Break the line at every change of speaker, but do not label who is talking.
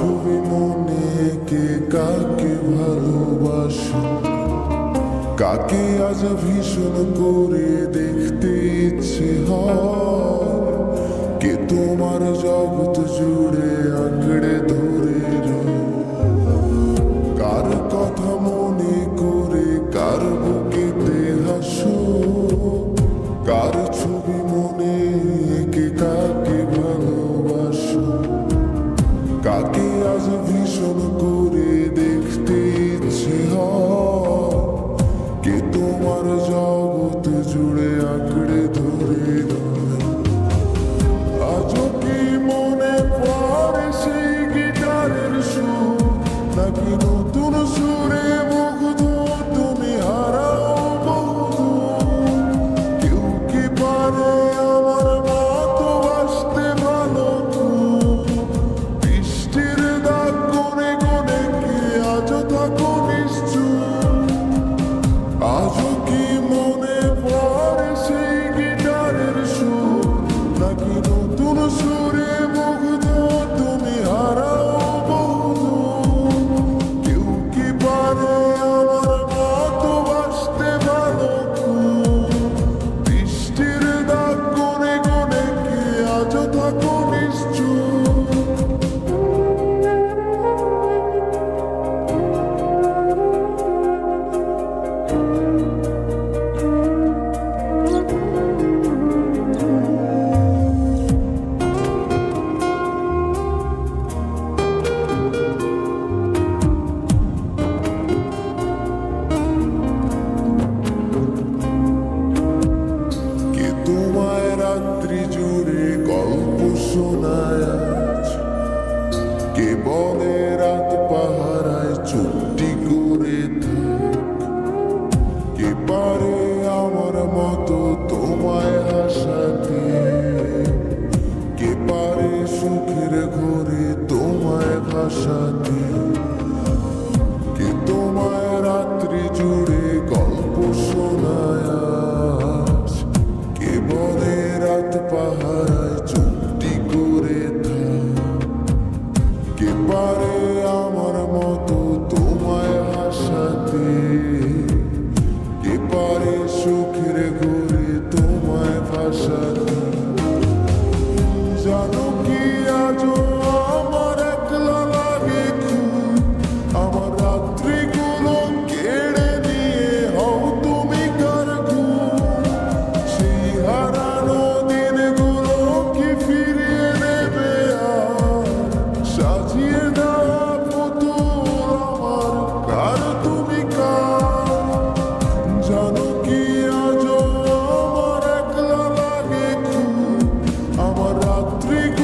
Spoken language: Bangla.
তুমি মনে কে কাকে ভালোবাসো? কাকে আজ ভীষণ করে দেখতে ইচ্ছে হয়? কে তোমার জগৎ জুড়ে আঁকড়ে ধরে কার কথা মনে করে কার বুকেতে হাসো? কার শোনায় আজ কে বনের পারে আমার মতো তোমায় হাসাতে কে পারে সুখের ঘুরে তোমায় ভাসাতে। Three.